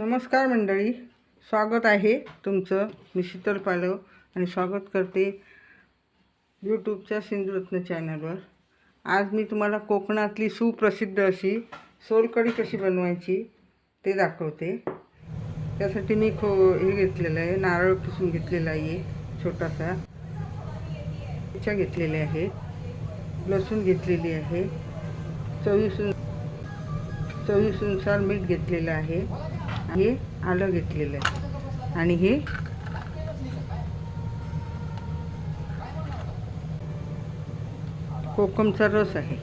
नमस्कार मंडळी. स्वागत आहे तुमचं मी शीतल पालव आणि स्वागत करते यूट्यूबच्या सिंधुरत्न चॅनलवर. आज मी तुम्हाला कोकणातली सुप्रसिद्ध अशी सोलकढी कशी बनवायची ते दाखवते. त्यासाठी मी खो हे घेतलेलं आहे नारळ किसून घेतलेला आहे छोटासा. मिरच्या घेतलेल्या आहे लसूण घेतलेली आहे चवीसून चवीनुसार मीठ घेतलेलं आहे. हे आलं घेतलेलं आहे. आणि हे कोकमचा रस आहे.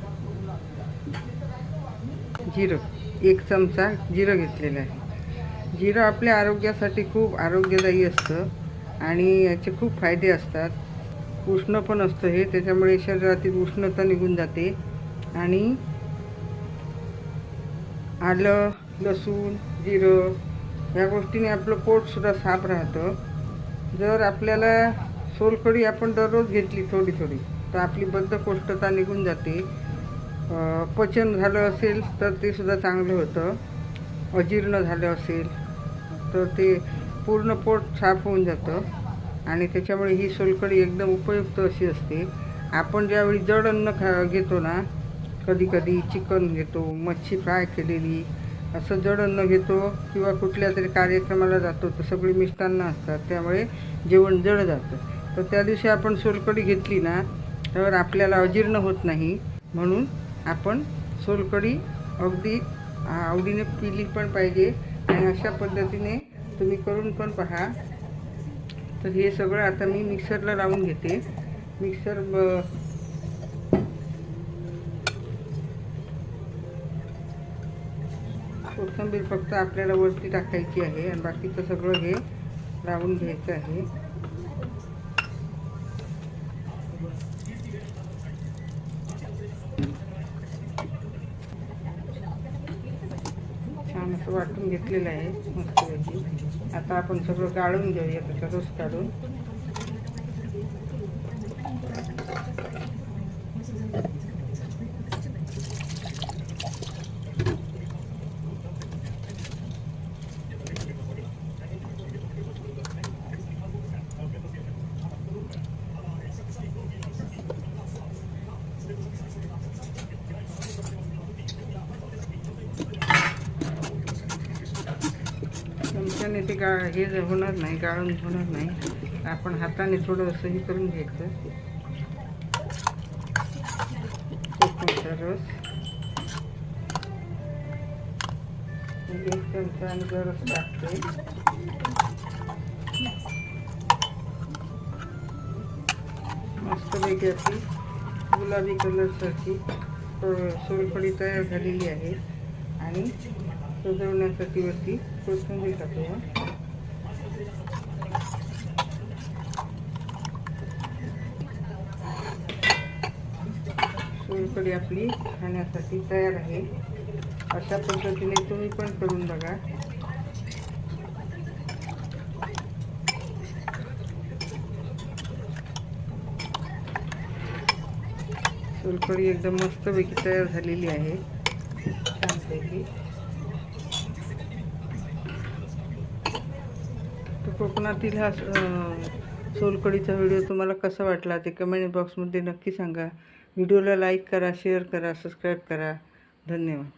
जिरं. एक चमचा जिरं घेतलेलं आहे. जिरं आपल्या आरोग्यासाठी खूप आरोग्यदायी असतं आणि याचे खूप फायदे असतात. उष्ण पण असतं हे त्याच्यामुळे शरीरातील उष्णता निघून जाते. आणि आलं लसूण जिरं ह्या गोष्टीने आपलं पोटसुद्धा साफ राहतं. जर आपल्याला सोलकढी आपण दररोज घेतली थोडी थोडी तर आपली बद्धकोष्ठता निघून जाते. पचन झालं असेल तर ते सुद्धा चांगलं होतं. अजीर्ण झालं असेल तर ते पूर्ण पोट साफ होऊन जातं. आणि त्याच्यामुळे ही सोलकढी एकदम उपयुक्त अशी असते. आपण ज्यावेळी जड अन्न खा घेतो ना कधी कधी चिकन घेतो मच्छी फ्राय केलेली असं जड अन्न घेतो किंवा कुठल्या तरी कार्यक्रमाला जातो तर सगळी मिष्टान्न असतात. त्यामुळे जेवण जड जातं. तर त्या दिवशी आपण सोलकढी घेतली ना तर आपल्याला अजीर्ण होत नाही. म्हणून आपण सोलकढी अगदी आवडीने पिली पण पाहिजे आणि अशा पद्धतीने तुम्ही करून पण पहा. तर हे सगळं आता मी मिक्सरला लावून घेते. मिक्सर ब कोथिंबीर फक्त आपल्याला वरती टाकायची आहे आणि बाकीचं सगळं हे लावून घ्यायचं आहे. छान असं वाटून घेतलेलं आहे मस्तपैकी आता आपण सगळं गाळून घेऊया त्याचा रस काढून. हाताने ते गा हे होणार नाही गाळून होणार नाही आपण हाताने थोडं असं हे करून घ्यायचं. कोकमचा रस. एक चमचा आणि गरज टाकते. मस्तपैकी आपली गुलाबी कलरसारखी सोलकडी तयार झालेली आहे. आणि सजवण्यासाठी वरती कोथिंबीर टाकूया सोलकडी आपली खाण्यासाठी तयार आहे. अशा पद्धतीने तुम्ही पण करून बघा. सोलकडी एकदम मस्तपैकी तयार झालेली आहे. छानपैकी तर कोकणातील हा सोलकडीचा सोलकढीचा व्हिडिओ तुम्हाला कसा वाटला ते कमेंट बॉक्समध्ये नक्की सांगा. व्हिडिओला लाईक करा शेअर करा सबस्क्राईब करा. धन्यवाद.